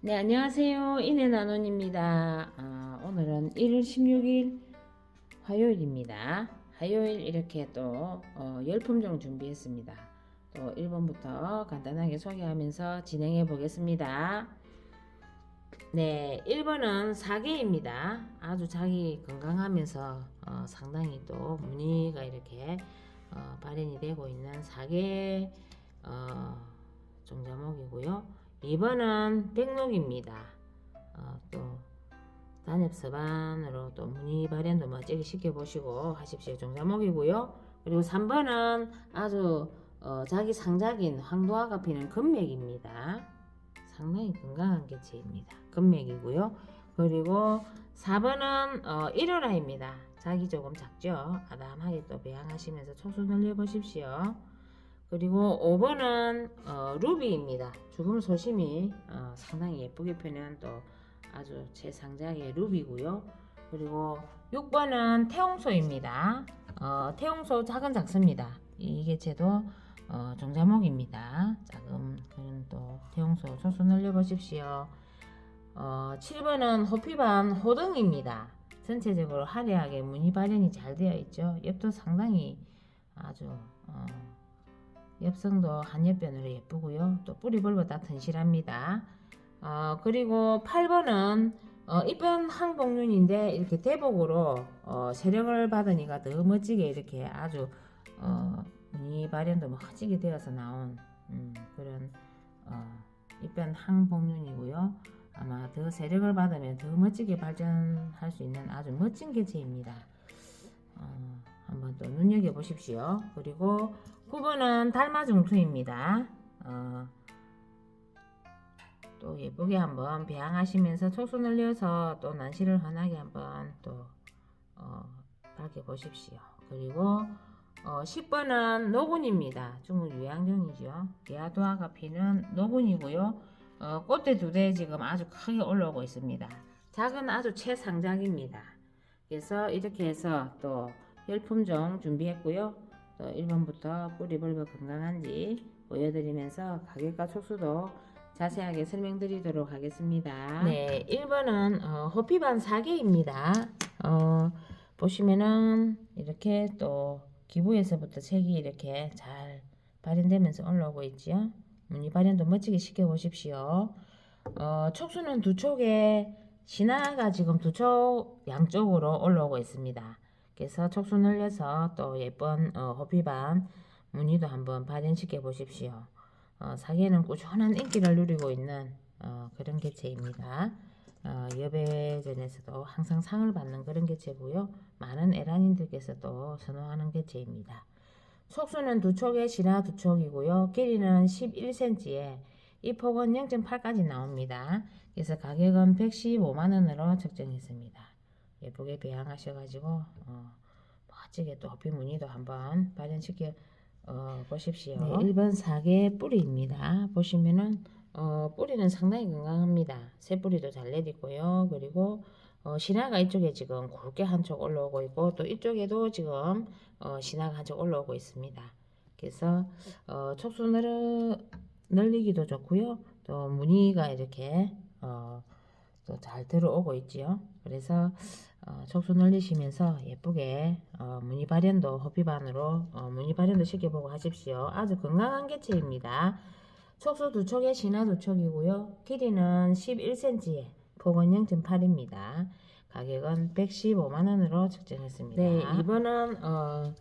네, 안녕하세요. 이내나논입니다. 아, 오늘은 1월 16일 화요일입니다. 화요일 이렇게 또 어, 열품종 준비했습니다. 또 1번부터 간단하게 소개하면서 진행해 보겠습니다. 네, 1번은 사계입니다. 아주 자기 건강하면서 어, 상당히 또 무늬가 이렇게 어, 발현이 되고 있는 사계 어, 종자목이고요. 2번은 백록입니다. 어, 또 단엽 서반으로 또 무늬 발현도 멋지게 시켜보시고 하십시오. 종자목이고요. 그리고 3번은 아주 어, 자기 상작인 황도화가 피는 금맥입니다. 상당히 건강한 개체입니다. 금맥이고요. 그리고 4번은 어, 1호라입니다. 자기 조금 작죠. 아담하게 또 배양하시면서 총수 늘려보십시오. 그리고 5번은 어, 루비입니다. 죽음 소심이 어, 상당히 예쁘게 펴는 또 아주 최상작의 루비고요. 그리고 6번은 태홍소입니다. 어, 태홍소 작은 작습니다. 이 개체도 어, 종자목입니다. 작은 그런 또 태홍소 소수 늘려보십시오. 어, 7번은 호피반 호등입니다. 전체적으로 화려하게 무늬 발현이 잘 되어 있죠. 옆도 상당히 아주 어, 엽성도 한엽변으로 예쁘고요. 또 뿌리 볼보다 튼실합니다. 어, 그리고 8번은 어, 이쁜 항복륜인데 이렇게 대복으로 어, 세력을 받으니까 더 멋지게 이렇게 아주 어, 이 발현도 멋지게 되어서 나온 음, 그런 어, 이쁜 항복륜이고요. 아마 더 세력을 받으면 더 멋지게 발전할 수 있는 아주 멋진 개체입니다. 어, 한번 또 눈여겨 보십시오. 그리고 9번은 달마중투입니다. 어, 또 예쁘게 한번 배양하시면서 촉수 늘려서 또 난시를 환하게 한번 또 어, 밝혀 보십시오. 그리고 어, 10번은 노군입니다. 중국 유양종이죠. 야도화가 피는 노군이고요. 어, 꽃대 두 대 지금 아주 크게 올라오고 있습니다. 작은 아주 최상작입니다. 그래서 이렇게 해서 또 열품종 준비했고요. 또 1번부터 뿌리벌벌 건강한지 보여드리면서 가격과 촉수도 자세하게 설명드리도록 하겠습니다. 네, 1번은 어, 호피반 4개입니다. 어, 보시면은 이렇게 또 기부에서부터 색이 이렇게 잘 발현되면서 올라오고 있지요. 무늬 발현도 멋지게 시켜보십시오. 어, 촉수는 두 촉에 신화가 지금 두 촉 양쪽으로 올라오고 있습니다. 그래서 촉수 늘려서 또 예쁜 어, 호피반 무늬도 한번 발현시켜 보십시오. 어, 사계는 꾸준한 인기를 누리고 있는 어, 그런 개체입니다. 어, 여배전에서도 항상 상을 받는 그런 개체고요. 많은 에란인들께서도 선호하는 개체입니다. 촉수는 두 촉에 실화 두 촉이고요. 길이는 11cm에 이 폭은 0.8까지 나옵니다. 그래서 가격은 115만원으로 책정했습니다. 예쁘게 배양하셔가지고 어, 멋지게 또 호피 무늬도 한번 발현시켜 어, 보십시오. 네, 1번 사계 뿌리입니다. 보시면은 어, 뿌리는 상당히 건강합니다. 새 뿌리도 잘 내리고요. 그리고 어, 신화가 이쪽에 지금 굵게 한쪽 올라오고 있고 또 이쪽에도 지금 어, 신화가 한쪽 올라오고 있습니다. 그래서 어, 촉수 늘어, 늘리기도 좋고요. 또 무늬가 이렇게 어, 또 잘 들어오고 있지요. 그래서 어, 촉수 늘리시면서 예쁘게 어, 무늬 발현도 호피반으로 어, 무늬 발현도 시켜보고 하십시오. 아주 건강한 개체입니다. 촉수 두 촉에 신화 두 촉이고요. 길이는 11cm에 폭은 0.8입니다. 가격은 115만원으로 책정했습니다. 네, 이번은 어,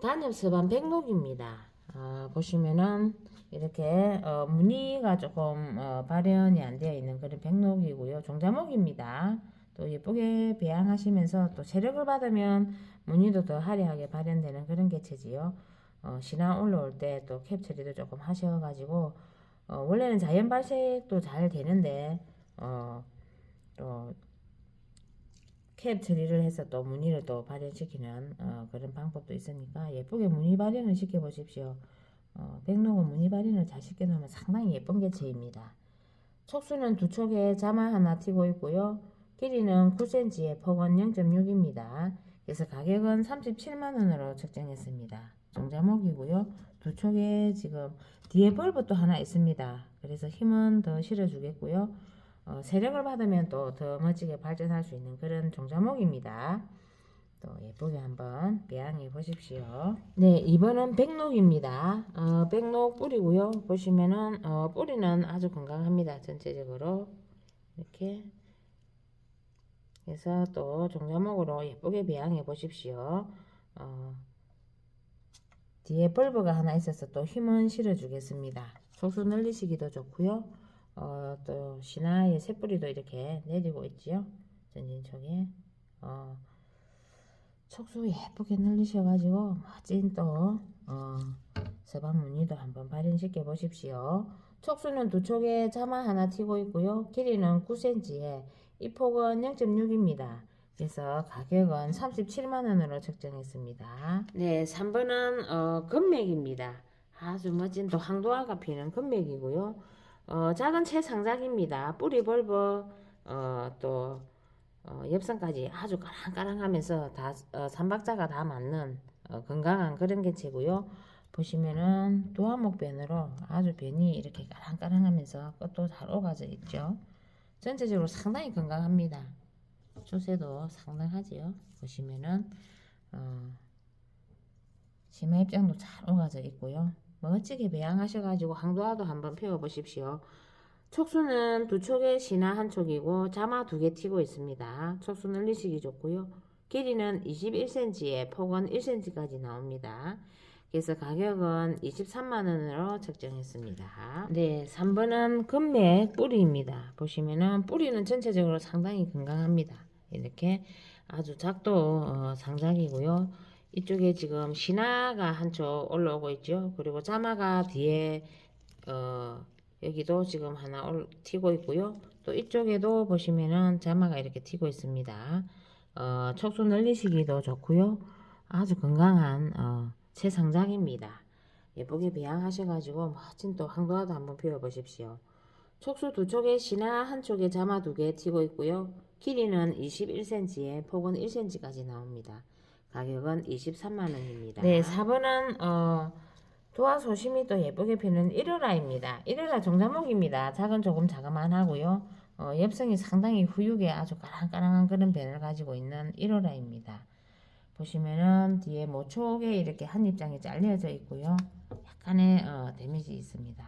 단엽서반 백록입니다. 어, 보시면은 이렇게 어, 무늬가 조금 어, 발현이 안 되어 있는 그런 백록이고요. 종자목입니다. 또 예쁘게 배양하시면서 또 세력을 받으면 무늬도 더 화려하게 발현되는 그런 개체지요. 어, 신화 올라올 때 또 캡 처리도 조금 하셔가지고 어, 원래는 자연 발색도 잘 되는데 어, 또 캡 처리를 해서 또 무늬를 또 발현시키는 어, 그런 방법도 있으니까 예쁘게 무늬 발현을 시켜 보십시오. 어, 백록은 무늬 발현을 잘 시켜 놓으면 상당히 예쁜 개체입니다. 촉수는 두 촉에 자마 하나 튀고 있고요. 길이는 9cm에 폭은 0.6입니다. 그래서 가격은 37만원으로 책정했습니다. 종자목이고요. 두 촉에 지금 뒤에 벌브 또 하나 있습니다. 그래서 힘은 더 실어주겠고요. 어, 세력을 받으면 또 더 멋지게 발전할 수 있는 그런 종자목입니다. 또 예쁘게 한번 배양해 보십시오. 네, 2번은 백록입니다. 어, 백록 뿌리고요. 보시면은 어, 뿌리는 아주 건강합니다. 전체적으로 이렇게 해서 또 종자목으로 예쁘게 배양해 보십시오. 어, 뒤에 벌브가 하나 있어서 또 힘은 실어 주겠습니다. 속수 늘리시기도 좋고요. 어, 또 신화의 새뿌리도 이렇게 내리고 있지요. 전진촉에 어, 촉수 예쁘게 늘리셔가지고 멋진 또 어, 서방 무늬도 한번 발현시켜 보십시오. 촉수는 두 촉에 자마 하나 튀고 있고요. 길이는 9cm에 이 폭은 0.6입니다. 그래서 가격은 37만 원으로 책정했습니다. 네, 3번은 어, 금맥입니다. 아주 멋진 또 황도화가 피는 금맥이고요. 어, 작은 채상작입니다. 뿌리 벌버 어, 또 어, 엽선까지 아주 까랑까랑하면서 다 어, 삼박자가 다 맞는 어, 건강한 그런 개체고요. 보시면은 도화목 변으로 아주 변이 이렇게 까랑까랑하면서 끝도 잘 오가져 있죠. 전체적으로 상당히 건강합니다. 조세도 상당하지요. 보시면은 어, 치마 입장도 잘 오가져 있고요. 멋지게 배양하셔가지고 항도화도 한번 펴보십시오. 촉수는 두 촉에 신화 한 촉이고 자마 두 개 튀고 있습니다. 촉수 늘리시기 좋고요. 길이는 21cm에 폭은 1cm까지 나옵니다. 그래서 가격은 23만원으로 책정했습니다. 네, 3번은 금맥 뿌리입니다. 보시면은 뿌리는 전체적으로 상당히 건강합니다. 이렇게 아주 작도 어, 상작이고요. 이쪽에 지금 신화가 한쪽 올라오고 있죠. 그리고 자마가 뒤에 어, 여기도 지금 하나 올, 튀고 있고요. 또 이쪽에도 보시면은 자마가 이렇게 튀고 있습니다. 어, 촉수 늘리시기도 좋고요. 아주 건강한 어, 채상장입니다. 예쁘게 배양하셔가지고 멋진 또 황도화도 한번 피워보십시오. 촉수 두 촉에 신화 한 촉에 자마 두 개 튀고 있고요. 길이는 21cm에 폭은 1cm까지 나옵니다. 가격은 23만원입니다. 네, 4번은 어, 도화 소심이 또 예쁘게 피는 1호라입니다. 1호라 종자목입니다. 작은 조금 자그만 하고요. 어, 엽성이 상당히 후육에 아주 까랑까랑한 그런 변을 가지고 있는 1호라입니다. 보시면은 뒤에 모촉에 이렇게 한 입장이 잘려져 있고요. 약간의 어, 데미지 있습니다.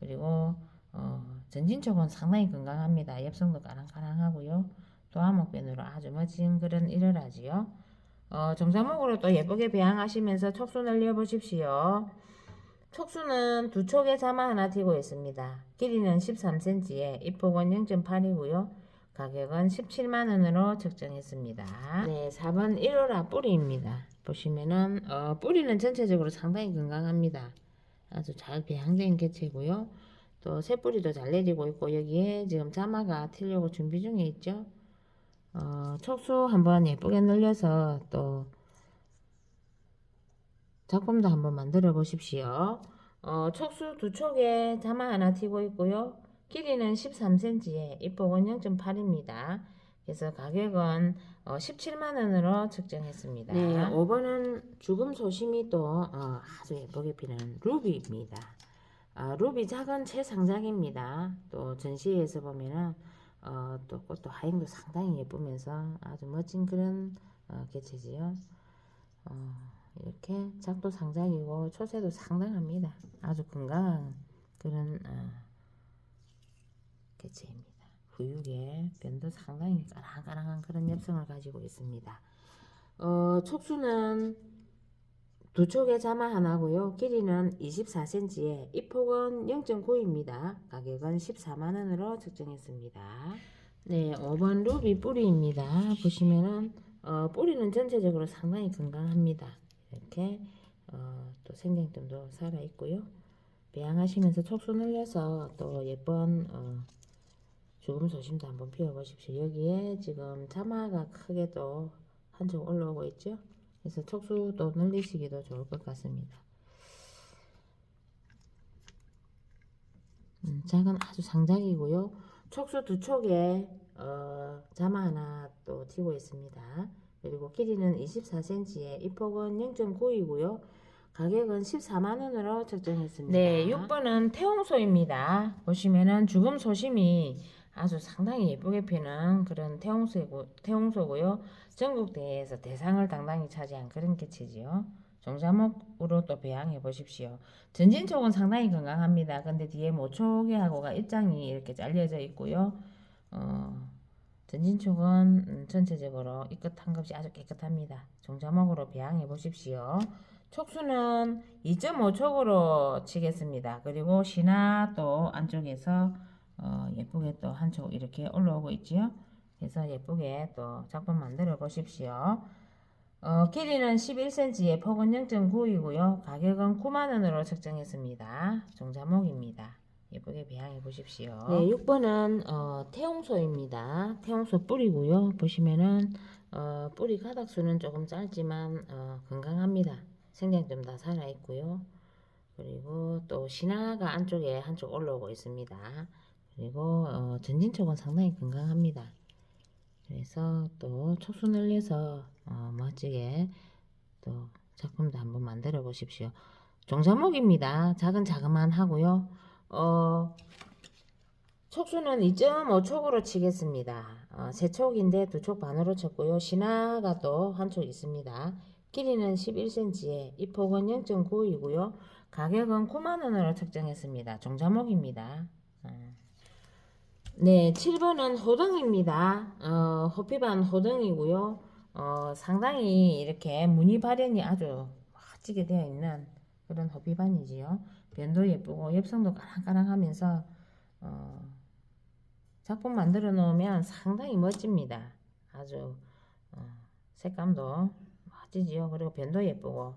그리고 어, 전진촉은 상당히 건강합니다. 엽성도 까랑까랑하고요. 도화목변으로 아주 멋진 그런 1호라지요. 어, 정자목으로 또 예쁘게 배양하시면서 촉수 늘려보십시오. 촉수는 두 촉에 자마 하나 튀고 있습니다. 길이는 13cm에 입폭은 0.8이고요. 가격은 17만원으로 책정했습니다. 네, 4번 1호라 뿌리입니다. 보시면은 어, 뿌리는 전체적으로 상당히 건강합니다. 아주 잘 배양된 개체고요. 또 새뿌리도 잘 내리고 있고 여기에 지금 자마가 튀려고 준비 중에 있죠. 어, 촉수 한번 예쁘게 늘려서 또 작품도 한번 만들어 보십시오. 어, 촉수 두 촉에 자마 하나 튀고 있고요. 길이는 13cm에 입폭은 0.8입니다. 그래서 가격은 어, 17만 원으로 책정했습니다. 네, 5번은 죽음 소심이 또 어, 아주 예쁘게 피는 루비입니다. 아, 루비 작은 채상작입니다. 또 전시회에서 보면은 어, 또 꽃도 하행도 상당히 예쁘면서 아주 멋진 그런 어, 개체지요. 어, 이렇게 작도 상작이고 초세도 상당합니다. 아주 건강한 그런 어, 개체입니다. 후육에 변도 상당히 까랑까랑한 그런 엽성을 가지고 있습니다. 어, 촉수는 두 촉에 자마 하나고요. 길이는 24cm에 입폭은 0.9입니다. 가격은 14만원으로 책정했습니다. 네, 5번 루비 뿌리입니다. 보시면은 어, 뿌리는 전체적으로 상당히 건강합니다. 이렇게 어, 또 생장점도 살아 있고요. 배양하시면서 촉수 늘려서 또 예쁜 어, 죽음 소심도 한번 피워보십시오. 여기에 지금 자마가 크게 또 한쪽 올라오고 있죠. 그래서 촉수도 늘리시기도 좋을 것 같습니다. 음, 작은 아주 상작이고요. 촉수 두 촉에 어, 자마 하나 또 튀고 있습니다. 그리고 길이는 24cm에 이 폭은 0.9이고요. 가격은 14만원으로 책정했습니다. 네, 6번은 태홍소입니다. 보시면은 죽음 소심이 아주 상당히 예쁘게 피는 그런 태홍소고, 태홍소고요. 전국대회에서 대상을 당당히 차지한 그런 개체지요. 종자목으로 또 배양해 보십시오. 전진촉은 상당히 건강합니다. 근데 뒤에 모초계하고가 입장이 이렇게 잘려져 있고요. 어, 전진촉은 음, 전체적으로 이끝한 겹이 아주 깨끗합니다. 종자목으로 배양해 보십시오. 촉수는 2.5촉으로 치겠습니다. 그리고 신화 또 안쪽에서 어, 예쁘게 또한촉 이렇게 올라오고 있지요. 그래서 예쁘게 또 작품 만들어 보십시오. 어, 길이는 11cm에 폭은 0.9이고요. 가격은 9만원으로 책정했습니다. 종자목입니다. 예쁘게 배양해 보십시오. 네, 6번은 어, 태홍소입니다. 태홍소 뿌리고요. 보시면은 어, 뿌리 가닥수는 조금 짧지만 어, 건강합니다. 생장점 다 살아 있고요. 그리고 또 신화가 안쪽에 한쪽 올라오고 있습니다. 그리고 어, 전진촉은 상당히 건강합니다. 그래서 또 촉수 늘려서 어, 멋지게 또 작품도 한번 만들어 보십시오. 종자목입니다. 작은 자그만 하고요. 어, 촉수는 2.5촉으로 치겠습니다. 어, 세 촉인데 두촉 반으로 쳤고요. 신화가 또 한 촉 있습니다. 길이는 11cm에 이 폭은 0.9이고요. 가격은 9만원으로 책정했습니다. 종자목입니다. 어. 네, 7번은 호등입니다. 어, 호피반 호등이고요. 어, 상당히 이렇게 무늬 발현이 아주 멋지게 되어 있는 그런 호피반이지요. 변도 예쁘고 엽성도 까랑까랑하면서 어, 작품 만들어 놓으면 상당히 멋집니다. 아주 어, 색감도 멋지지요. 그리고 변도 예쁘고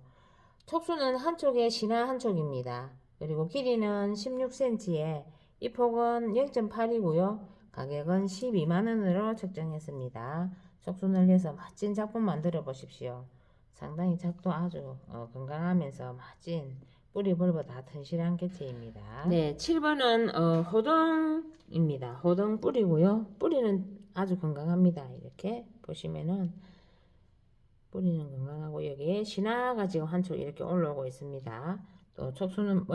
촉수는 한쪽에 신화 한쪽입니다. 그리고 길이는 16cm에 이 폭은 0.8이고요. 가격은 12만원으로 책정했습니다. 촉수 늘려서 멋진 작품 만들어 보십시오. 상당히 작도 아주 어, 건강하면서 멋진 뿌리 벌보 다 튼실한 개체입니다. 네, 7번은 어, 호등입니다. 호등 뿌리고요. 뿌리는 아주 건강합니다. 이렇게 보시면은 뿌리는 건강하고 여기에 신화가 지금 한쪽 이렇게 올라오고 있습니다. 또 촉수는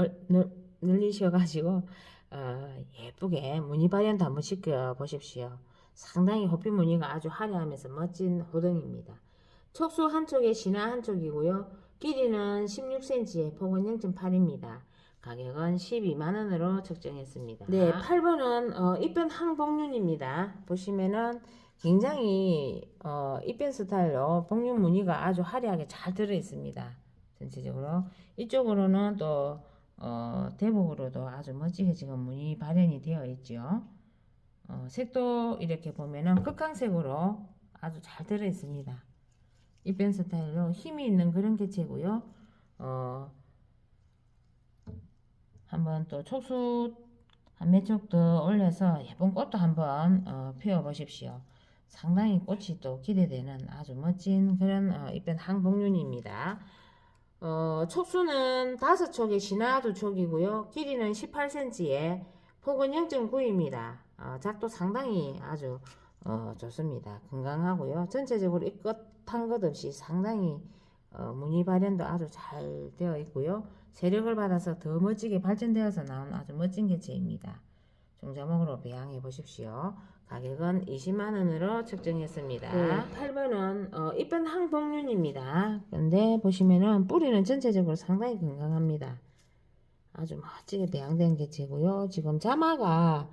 늘리셔가지고 어, 예쁘게 무늬 발현도 한번 시켜 보십시오. 상당히 호피 무늬가 아주 화려하면서 멋진 호등입니다. 촉수 한쪽에 신화 한쪽이고요. 길이는 16cm에 폭은 0.8입니다. 가격은 12만원으로 책정했습니다. 네, 8번은 어, 입변 항복륜입니다. 보시면은 굉장히 어, 입변 스타일로 복륜 무늬가 아주 화려하게 잘 들어 있습니다. 전체적으로 이쪽으로는 또 어, 대복으로도 아주 멋지게 지금 무늬 발현이 되어 있죠. 어, 색도 이렇게 보면은 극강색으로 아주 잘 들어 있습니다. 입변 스타일로 힘이 있는 그런 개체고요. 어, 한번 또 촉수 한 몇 쪽 더 올려서 예쁜 꽃도 한번 어, 피워 보십시오. 상당히 꽃이 또 기대되는 아주 멋진 그런 어, 입변 항복륜입니다. 어, 촉에 신화 두 촉이고요. 길이는 18cm에 폭은 0.9입니다. 어, 작도 상당히 아주 어, 좋습니다. 건강하고요. 전체적으로 이것한 것 없이 상당히 어, 무늬 발현도 아주 잘 되어 있고요. 세력을 받아서 더 멋지게 발전되어서 나온 아주 멋진 개체입니다. 종자목으로 배양해 보십시오. 가격은 20만 원으로 책정했습니다. 네, 8번은 어, 이쁜 항복륜입니다. 근데 보시면은 뿌리는 전체적으로 상당히 건강합니다. 아주 멋지게 배양된 개체고요. 지금 자마가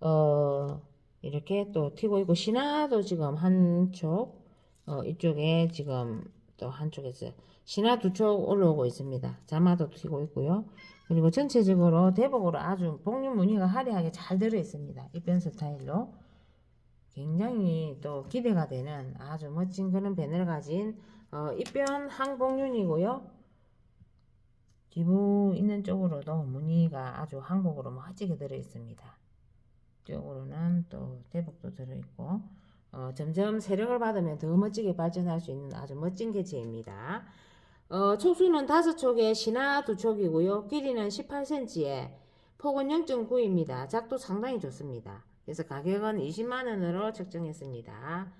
어, 이렇게 또 튀고 있고 신화도 지금 한쪽 어, 이쪽에 지금 또 한쪽에서 신화 두 쪽 올라오고 있습니다. 자마도 튀고 있고요. 그리고 전체적으로 대복으로 아주 복륜 무늬가 화려하게 잘 들어 있습니다. 입변 스타일로 굉장히 또 기대가 되는 아주 멋진 그런 밴을 가진 어, 입변 항복륜이고요. 기부 있는 쪽으로도 무늬가 아주 한국으로 멋지게 들어 있습니다. 쪽으로는 또 대복도 들어있고 어, 점점 세력을 받으면 더 멋지게 발전할 수 있는 아주 멋진 개체입니다. 어, 촉수는 다섯 촉에 신화 두 촉이고요. 길이는 18cm에 폭은 0.9입니다. 작도 상당히 좋습니다. 그래서 가격은 20만원으로 책정했습니다.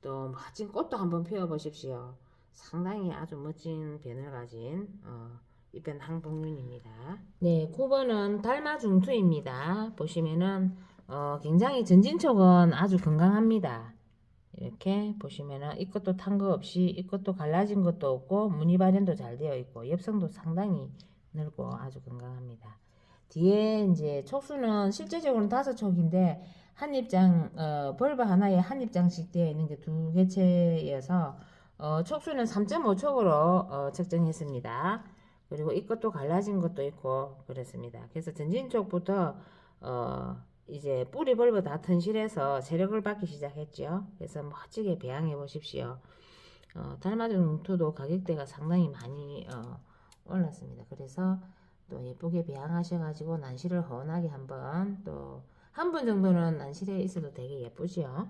또 멋진 꽃도 한번 피워 보십시오. 상당히 아주 멋진 변을 가진 어, 이변 항복륜입니다. 네, 9번은 달마중투입니다. 보시면은 어, 굉장히 전진촉은 아주 건강합니다. 이렇게 보시면은 이것도 탄 거 없이 이것도 갈라진 것도 없고 무늬 발현도 잘 되어 있고 엽성도 상당히 넓고 아주 건강합니다. 뒤에 이제 촉수는 실제적으로는 다섯 촉인데 한 입장 어, 벌브 하나에 한 입장씩 되어 있는 게 두 개체여서 어, 촉수는 3.5촉으로 어, 측정했습니다. 그리고 이것도 갈라진 것도 있고 그렇습니다. 그래서 전진 쪽부터 어, 이제 뿌리 벌브 다 튼실해서 세력을 받기 시작했죠. 그래서 멋지게 배양해 보십시오. 어, 달마중 투도 가격대가 상당히 많이 어, 올랐습니다. 그래서 또 예쁘게 배양하셔가지고 난시를 훤하게 한번 또 한 분 정도는 난실에 있어도 되게 예쁘죠.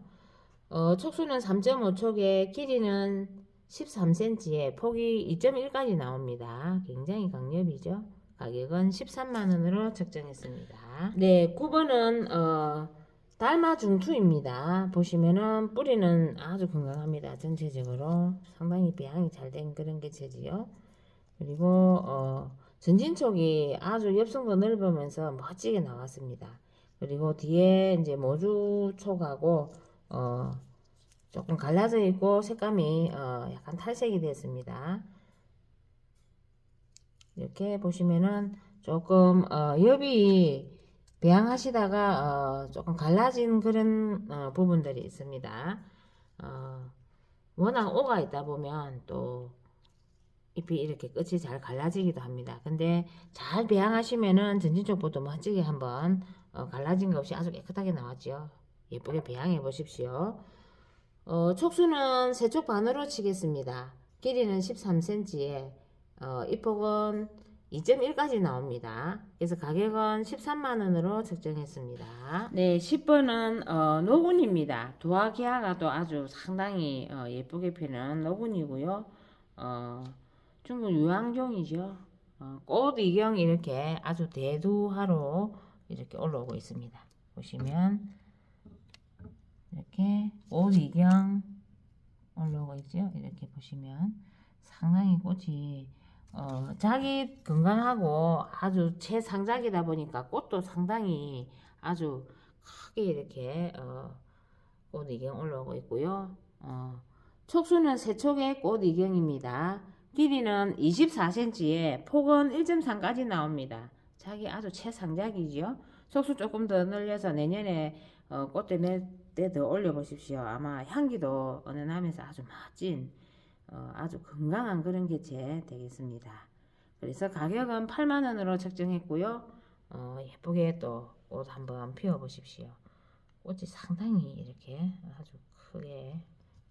어, 촉수는 3.5촉에 길이는 13cm에 폭이 2.1까지 나옵니다. 굉장히 강력이죠. 가격은 13만원으로 책정했습니다. 네, 9번은 어, 달마 중투입니다. 보시면은 뿌리는 아주 건강합니다. 전체적으로 상당히 배양이 잘 된 그런 개체지요. 그리고 어, 전진촉이 아주 엽성도 넓으면서 멋지게 나왔습니다. 그리고 뒤에 이제 모주촉하고 어, 조금 갈라져 있고 색감이 어, 약간 탈색이 됐습니다. 이렇게 보시면은 조금 어, 엽이 배양하시다가 어, 조금 갈라진 그런 어, 부분들이 있습니다. 어, 워낙 오가 있다 보면 또 잎이 이렇게 끝이 잘 갈라지기도 합니다. 근데 잘 배양하시면은 전진 쪽부터 멋지게 한번 어, 갈라진 거 없이 아주 깨끗하게 나왔죠. 예쁘게 배양해 보십시오. 어, 촉수는 세쪽 반으로 치겠습니다. 길이는 13cm에 어, 잎폭은 2.1까지 나옵니다. 그래서 가격은 13만원으로 책정했습니다. 네, 10번은 어, 노군입니다. 도화기아가도 아주 상당히 어, 예쁘게 피는 노군이고요. 어, 중국 유황종이죠. 어, 꽃 이경 이렇게 아주 대두하로 이렇게 올라오고 있습니다. 보시면 이렇게 꽃 이경 올라오고 있죠. 이렇게 보시면 상당히 꽃이 어, 자기 건강하고 아주 최상작이다 보니까 꽃도 상당히 아주 크게 이렇게 어, 꽃 이경 올라오고 있고요. 어, 촉수는 세촉의 꽃 이경입니다. 길이는 24cm에 폭은 1.3까지 나옵니다. 자기 아주 최상작이죠. 촉수 조금 더 늘려서 내년에 어, 꽃대 몇대더 올려보십시오. 아마 향기도 은은하면서 아주 멋진 어, 아주 건강한 그런 개체 되겠습니다. 그래서 가격은 8만원으로 책정했고요. 어, 예쁘게 또 꽃 한번 피워 보십시오. 꽃이 상당히 이렇게 아주 크게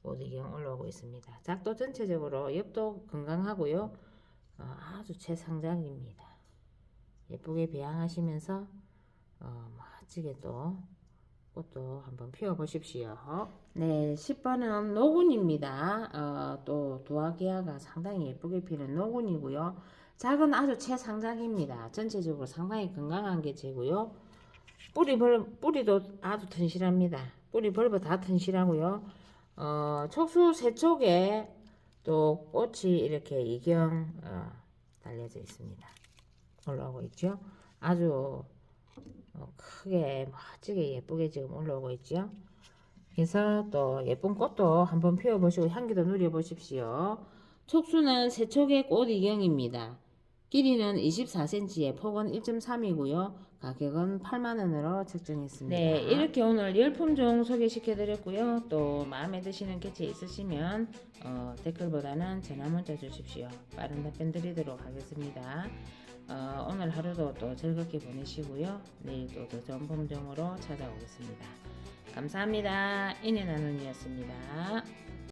꽃이경 올라오고 있습니다. 작도 전체적으로 엽도 건강하고요. 어, 아주 최상작입니다. 예쁘게 배양하시면서 어, 멋지게 또 꽃도 한번 피워 보십시오. 네, 10번은 노군입니다. 어, 또 도화기아가 상당히 예쁘게 피는 노군이고요. 작은 아주 최상작입니다. 전체적으로 상당히 건강한 개체고요. 뿌리 벌, 뿌리도 아주 튼실합니다. 뿌리 벌브 다 튼실하고요. 어, 촉수 세촉에 또 꽃이 이렇게 이경 어, 달려져 있습니다. 올라오고 있죠. 아주 어, 크게 멋지게 예쁘게 지금 올라오고 있죠. 그래서 또 예쁜 꽃도 한번 피워보시고 향기도 누려보십시오. 촉수는 세촉의 꽃 이경입니다. 길이는 24cm에 폭은 1.3이고요. 가격은 8만원으로 책정했습니다. 네, 이렇게 오늘 열품종 소개시켜드렸고요. 또 마음에 드시는 개체 있으시면 어, 댓글보다는 전화 문자 주십시오. 빠른 답변 드리도록 하겠습니다. 어, 오늘 하루도 또 즐겁게 보내시고요. 내일 또 더 좋은 품종으로 찾아오겠습니다. 감사합니다. 인해 나눔이었습니다.